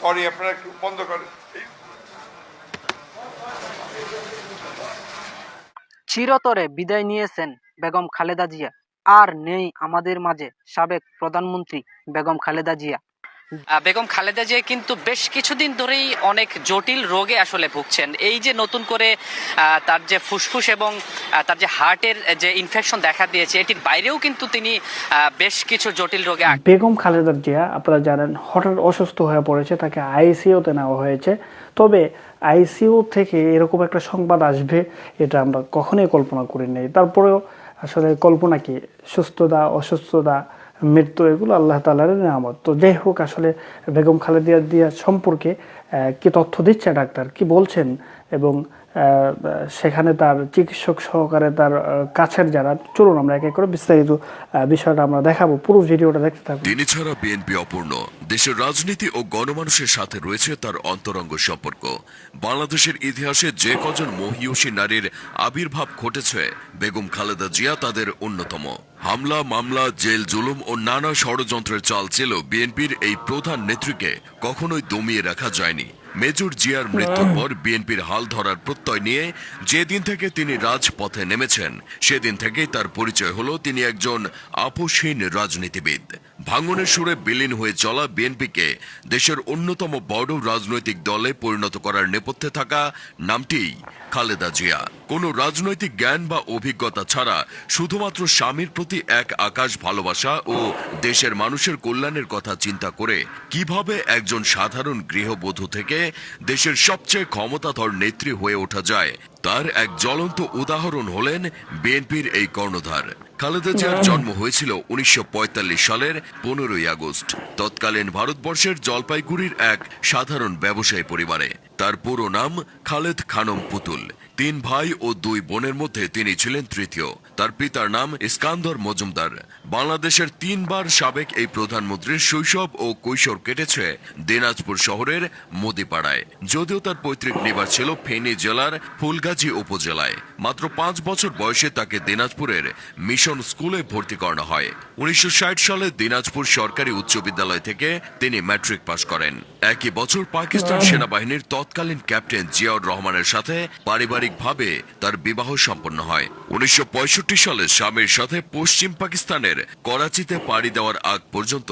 Sorry আপনারা একটু বন্ধ করেন। চিরতরে বিদায় নিয়েছেন বেগম খালেদা জিয়া। আর নেই আমাদের মাঝে সাবেক প্রধানমন্ত্রী বেগম খালেদা জিয়া। বেগম খালেদা জিয়া কিন্তু বেশ কিছুদিন ধরেই অনেক জটিল রোগে আসলে ভুগছেন। এই যে নতুন করে তার যে ফুসফুস এবং তার যে হার্টের যে ইনফেকশন দেখা দিয়েছে, এটির বাইরেও কিন্তু তিনি বেশ কিছু জটিল রোগে বেগম খালেদা জিয়া, আপনারা জানেন, হঠাৎ অসুস্থ হয়ে পড়েছে, তাকে আইসিইউতে নেওয়া হয়েছে। তবে আইসিইউ থেকে এরকম একটা সংবাদ আসবে, এটা আমরা কখনোই কল্পনা করি নাই। তারপরেও আসলে কল্পনা কি? সুস্থতা, অসুস্থতা মৃত্যু, এগুলো আল্লাহ তালার নিয়ামত। তো যাই হোক, আসলে বেগম খালেদিয়া দিয়া সম্পর্কে কি তথ্য দিচ্ছে ডাক্তার? কি বলছেন? এবং সেখানে তার চিকিৎসক সহকারে তার কাছের যারা, চলুন আমরা এক এক করে বিস্তারিত বিষয়টা আমরা দেখাবো। পুরো ভিডিওটা দেখতে থাকুন। তিনি ছাড়া বিএনপি অপূর্ণ। দেশের রাজনীতি ও গণমানুষের সাথে রয়েছে তার অন্তরঙ্গ সম্পর্ক। বাংলাদেশের ইতিহাসে যে কজন মহিয়সী নারীর আবির্ভাব ঘটেছে, বেগম খালেদা জিয়া তাদের অন্যতম। হামলা, মামলা, জেল, জুলুম ও নানা ষড়যন্ত্রের চাল ছিল বিএনপির এই প্রধান নেত্রীকে কখনোই দমিয়ে রাখা যায়নি। মেজর জিয়ার মৃত্যুর পর বিএনপির হাল ধরার প্রত্যয় নিয়ে যেদিন থেকে তিনি রাজপথে নেমেছেন সেদিন থেকেই তার পরিচয় হলো তিনি একজন আপোষহীন রাজনীতিবিদ। ভাঙনের সুরে বিলীন হয়ে চলা বিএনপিকে দেশের অন্যতম বড় রাজনৈতিক দলে পরিণত করার নেপথ্যে থাকা নামটিই খালেদা জিয়া। কোনো রাজনৈতিক জ্ঞান বা অভিজ্ঞতা ছাড়া শুধুমাত্র স্বামীর প্রতি এক আকাশ ভালোবাসা ও দেশের মানুষের কল্যাণের কথা চিন্তা করে কীভাবে একজন সাধারণ গৃহবধূ থেকে দেশের সবচেয়ে ক্ষমতাধর নেত্রী হয়ে ওঠা যায় তার এক জ্বলন্ত উদাহরণ হলেন বিএনপির এই কর্ণধার। খালেদা জিয়ার জন্ম হয়েছিল উনিশশো পঁয়তাল্লিশ সালের পনেরোই আগস্ট। তৎকালীন ভারতবর্ষের জলপাইগুড়ির এক সাধারণ ব্যবসায়ী পরিবারে। তার পুরো নাম খালেদ খানম পুতুল। তিন ভাই ও দুই বোনের মধ্যে তিনি ছিলেন তৃতীয়। তার পিতার নাম ইস্কান্দর মজুমদার। বাংলাদেশের তিনবার সাবেক এই প্রধানমন্ত্রীর শৈশব ও কৈশোর কেটেছে দিনাজপুর শহরের মোদিপাড়ায়। যদিও তার পৈতৃক নিবাস ছিল ফেনী জেলার ফুলগাজী উপজেলায়। মাত্র পাঁচ বছর বয়সে তাকে দিনাজপুরের মিশন স্কুলে ভর্তি করানো হয়। উনিশশো ষাট সালে দিনাজপুর সরকারি উচ্চ বিদ্যালয় থেকে তিনি ম্যাট্রিক পাশ করেন। একই বছর পাকিস্তান সেনাবাহিনীর তৎকালীন ক্যাপ্টেন জিয়াউর রহমানের সাথে পারিবারিকভাবে তার বিবাহ সম্পন্ন হয়। উনিশশো পঁয়ষট্টি সালে স্বামীর সাথে পশ্চিম পাকিস্তানের করাচিতে পাড়ি দেওয়ার আগ পর্যন্ত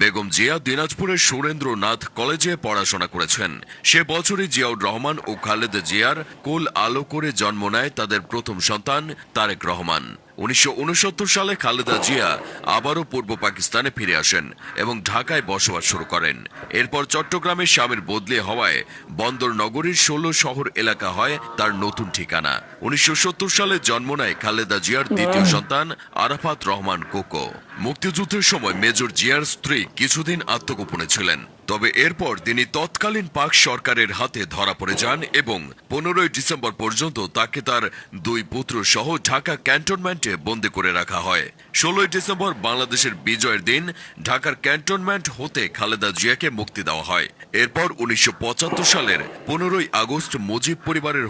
বেগম জিয়া দিনাজপুরের সুরেন্দ্রনাথ কলেজে পড়াশোনা করেছেন। সে বছরই জিয়াউর রহমান ও খালেদা জিয়ার কোল আলো করে জন্ম নেয় তাদের প্রথম সন্তান তারেক রহমান। উনিশশো উনসত্তর সালে খালেদা জিয়া আবারও পূর্ব পাকিস্তানে ফিরে আসেন এবং ঢাকায় বসবাস শুরু করেন। এরপর চট্টগ্রামে স্বামীর বদলে হওয়ায় বন্দর নগরীর ষোলো শহর এলাকা হয় তার নতুন ঠিকানা। উনিশশো সত্তর সালে জন্ম নেয় খালেদা জিয়ার দ্বিতীয় সন্তান আরাফাত রহমান কোকো। মুক্তিযুদ্ধের সময় মেজর জিয়ার স্ত্রী কিছুদিন আত্মগোপনে ছিলেন। তবে এরপর তিনি তৎকালীন পাক সরকারের হাতে ধরা পড়ে যান এবং পনেরোই ডিসেম্বর পর্যন্ত তাকে তার দুই পুত্র সহ ঢাকা ক্যান্টনমেন্টে বন্দী করে রাখা হয়। ষোলোই ডিসেম্বর বাংলাদেশের বিজয়ের দিন ঢাকার ক্যান্টনমেন্ট হতে খালেদা জিয়াকে মুক্তি দেওয়া হয়। এরপর উনিশশো পঁচাত্তর সালের পনেরোই আগস্ট মুজিব পরিবারের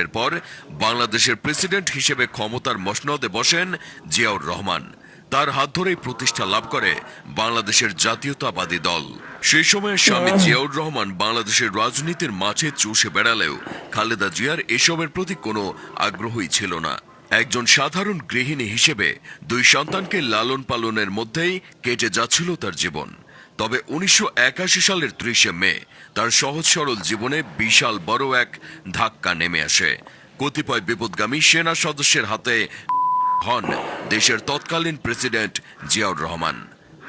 এরপর বাংলাদেশের প্রেসিডেন্ট হিসেবে ক্ষমতার মসনদে বসেন জিয়াউর রহমান। তার হাত ধরেই প্রতিষ্ঠা লাভ করে বাংলাদেশের জাতীয়তাবাদী দল। সেই সময় স্বামী জিয়াউর রহমান বাংলাদেশের রাজনীতির মাঝে চুষে বেড়ালেও খালেদা জিয়ার এসবের প্রতি কোনো আগ্রহই ছিল না। একজন সাধারণ গৃহিণী হিসেবে দুই সন্তানকে লালন পালনের মধ্যেই কেটে যাচ্ছিল তার জীবন। তবে উনিশশো একাশি সালের ত্রিশে মে তার সহজ সরল জীবনে বিশাল বড় এক ধাক্কা নেমে আসে। কতিপয় বিপদগামী সেনা সদস্যের হাতে হন দেশের তৎকালীন প্রেসিডেন্ট জিয়াউর রহমান।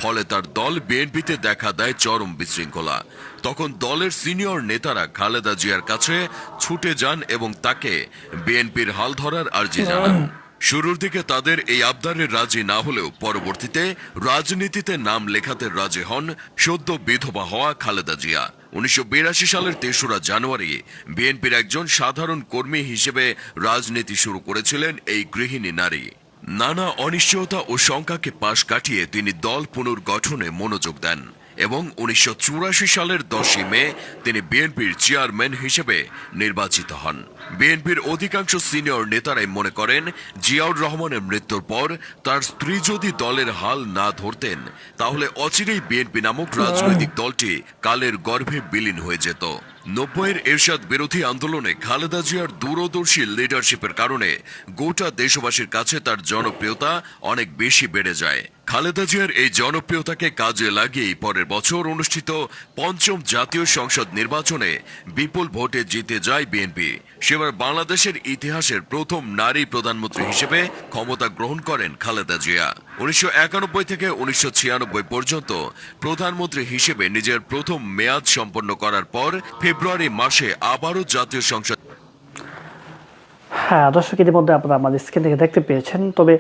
ফলে তার দল বিএনপিতে দেখা দেয় চরম বিশৃঙ্খলা। তখন দলের সিনিয়র নেতারা খালেদা জিয়ার কাছে ছুটে যান এবং তাকে বিএনপির হাল ধরার আর্জি জানান। শুরুর দিকে তাদের এই আবদারে রাজি না হলেও পরবর্তীতে রাজনীতিতে নাম লেখাতে রাজি হন সদ্য বিধবা হওয়া খালেদা জিয়া। উনিশশো বিরাশি সালের তেসরা জানুয়ারি বিএনপির একজন সাধারণ কর্মী হিসেবে রাজনীতি শুরু করেছিলেন এই গৃহিণী নারী। নানা অনিশ্চয়তা ও শঙ্কাকে পাশ কাটিয়ে তিনি দল পুনর্গঠনে মনোযোগ দেন এবং উনিশশো চুরাশি সালের দশই মে তিনি বিএনপির চেয়ারম্যান হিসেবে নির্বাচিত হন। বিএনপির অধিকাংশ সিনিয়র নেতারাই মনে করেন, জিয়াউর রহমানের মৃত্যুর পর তার স্ত্রী যদি দলের হাল না ধরতেন, তাহলে অচিরেই বিএনপি নামক রাজনৈতিক দলটি কালের গর্ভে বিলীন হয়ে যেত। নব্বইয়ের এরশাদ বিরোধী আন্দোলনে খালেদা জিয়ার দূরদর্শী লিডারশিপের কারণে গোটা দেশবাসীর কাছে তার জনপ্রিয়তা অনেক বেশি বেড়ে যায়। খালেদা জিয়ার এই জনপ্রিয়তাকে কাজে লাগিয়েই পরের বছর অনুষ্ঠিত পঞ্চম জাতীয় সংসদ নির্বাচনে বিপুল ভোটে জিতে যায় বিএনপি। সেবার বাংলাদেশের ইতিহাসের প্রথম নারী প্রধানমন্ত্রী হিসেবে ক্ষমতা গ্রহণ করেন খালেদা জিয়া। উনিশশো একানব্বই থেকে উনিশশো ছিয়ানব্বই পর্যন্ত প্রধানমন্ত্রী হিসেবে নিজের প্রথম মেয়াদ সম্পন্ন করার পর ফেব্রুয়ারি মাসে আবারও জাতীয় সংসদ হ্যাঁ দর্শক, ইতিমধ্যে আপনারা আমাদের স্ক্রিন থেকে দেখতে পেয়েছেন। তবে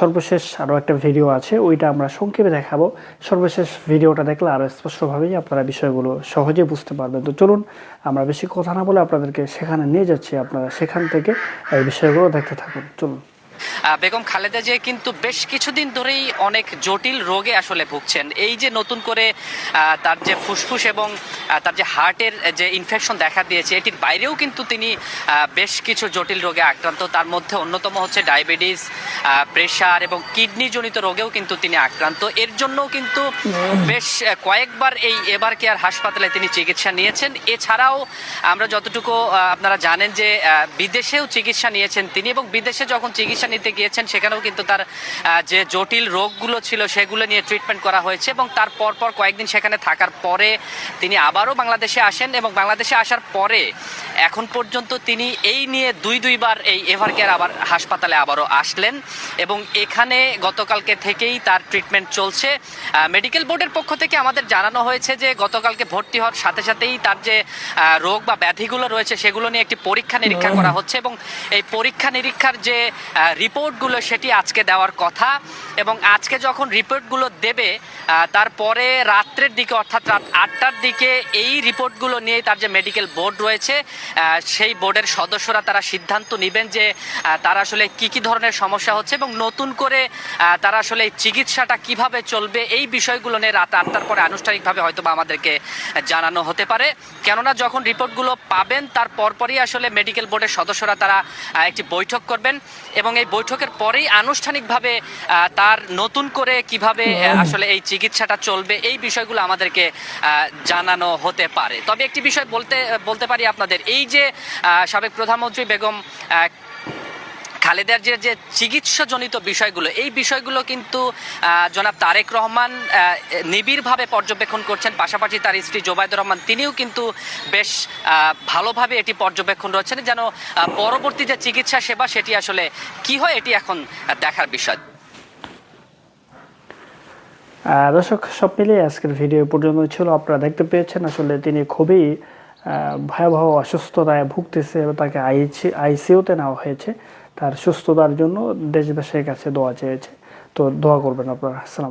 সর্বশেষ আরও একটা ভিডিও আছে, ওইটা আমরা সংক্ষেপে দেখাবো। সর্বশেষ ভিডিওটা দেখলে আরও স্পষ্টভাবেই আপনারা বিষয়গুলো সহজে বুঝতে পারবেন। তো চলুন, আমরা বেশি কথা না বলে আপনাদেরকে সেখানে নিয়ে যাচ্ছি। আপনারা সেখান থেকে এই বিষয়গুলো দেখতে থাকুন। চলুন। বেগম খালেদা জিয়া কিন্তু বেশ কিছুদিন ধরেই অনেক জটিল রোগে আসলে ভুগছেন। এই যে নতুন করে তার যে ফুসফুস এবং তার যে হার্টের যে ইনফেকশন দেখা দিয়েছে, এটির বাইরেও কিন্তু তিনি বেশ কিছু জটিল রোগে আক্রান্ত। তার মধ্যে অন্যতম হচ্ছে ডায়াবেটিস প্রেশার এবং কিডনি জনিত রোগেও কিন্তু তিনি আক্রান্ত। এর জন্যও কিন্তু বেশ কয়েকবার এই এবার কেয়ার হাসপাতালে তিনি চিকিৎসা নিয়েছেন। এছাড়াও আমরা যতটুকু আপনারা জানেন যে বিদেশেও চিকিৎসা নিয়েছেন তিনি এবং বিদেশে যখন চিকিৎসা নিতে গিয়েছেন সেখানেও কিন্তু তার যে জটিল রোগগুলো ছিল সেগুলো নিয়ে ট্রিটমেন্ট করা হয়েছে এবং তার পরপর কয়েকদিন সেখানে থাকার পরে তিনি আবারও বাংলাদেশে আসেন এবং বাংলাদেশে আসার পরে এখন পর্যন্ত তিনি এই নিয়ে দুই দুইবার এই এভার কেয়ার আবার হাসপাতালে আবারও আসলেন এবং এখানে গতকালকে থেকেই তার ট্রিটমেন্ট চলছে। মেডিকেল বোর্ডের পক্ষ থেকে আমাদের জানানো হয়েছে যে গতকালকে ভর্তি হওয়ার সাথে সাথেই তার যে রোগ বা ব্যাধিগুলো রয়েছে সেগুলো নিয়ে একটি পরীক্ষা নিরীক্ষা করা হচ্ছে এবং এই পরীক্ষা নিরীক্ষার যে রিপোর্টগুলো সেটি আজকে দেওয়ার কথা এবং আজকে যখন রিপোর্টগুলো দেবে তারপরে রাত্রের দিকে অর্থাৎ রাত আটটার দিকে এই রিপোর্টগুলো নিয়ে তার যে মেডিকেল বোর্ড রয়েছে সেই বোর্ডের সদস্যরা তারা সিদ্ধান্ত নেবেন যে তারা আসলে কি কি ধরনের সমস্যা হচ্ছে এবং নতুন করে তারা আসলে চিকিৎসাটা কীভাবে চলবে এই বিষয়গুলো নিয়ে রাত আটটার পরে আনুষ্ঠানিকভাবে হয়তো বা আমাদেরকে জানানো হতে পারে। কেননা যখন রিপোর্টগুলো পাবেন, তার পরপরই আসলে মেডিকেল বোর্ডের সদস্যরা তারা একটি বৈঠক করবেন এবং এই বৈঠকের পরেই আনুষ্ঠানিকভাবে তার নতুন করে কীভাবে আসলে এই চিকিৎসাটা চলবে এই বিষয়গুলো আমাদেরকে আহ, জানানো হতে পারে। তবে একটি বিষয় বলতে বলতে পারি আপনাদের এই যে আহ, সাবেক প্রধানমন্ত্রী বেগম আহ, খালেদার যে যে চিকিৎসাজনিত বিষয়গুলো, এই বিষয়গুলো কিন্তু জনাব তারেক রহমান নিবিড়ভাবে পর্যবেক্ষণ করছেন। পাশাপাশি তার স্ত্রী জোবায়দুর রহমান, তিনিও কিন্তু বেশ ভালোভাবে এটি পর্যবেক্ষণ রয়েছেন। যেন পরবর্তী যে চিকিৎসা সেবা, সেটি আসলে কি হয়, এটি এখন দেখার বিষয়। দর্শক, সব মিলিয়ে আজকের ভিডিও পর্যন্ত ছিল। আপনারা দেখতে পেয়েছেন, আসলে তিনি খুবই ভয়াবহ অসুস্থতায় ভুগতেছে তাকে আইসি আইসিউতে নেওয়া হয়েছে। তার সুস্থতার জন্য দেশবাসীর কাছে দোয়া চেয়েছে। তো দোয়া করবেন আপনারা। আসসালাম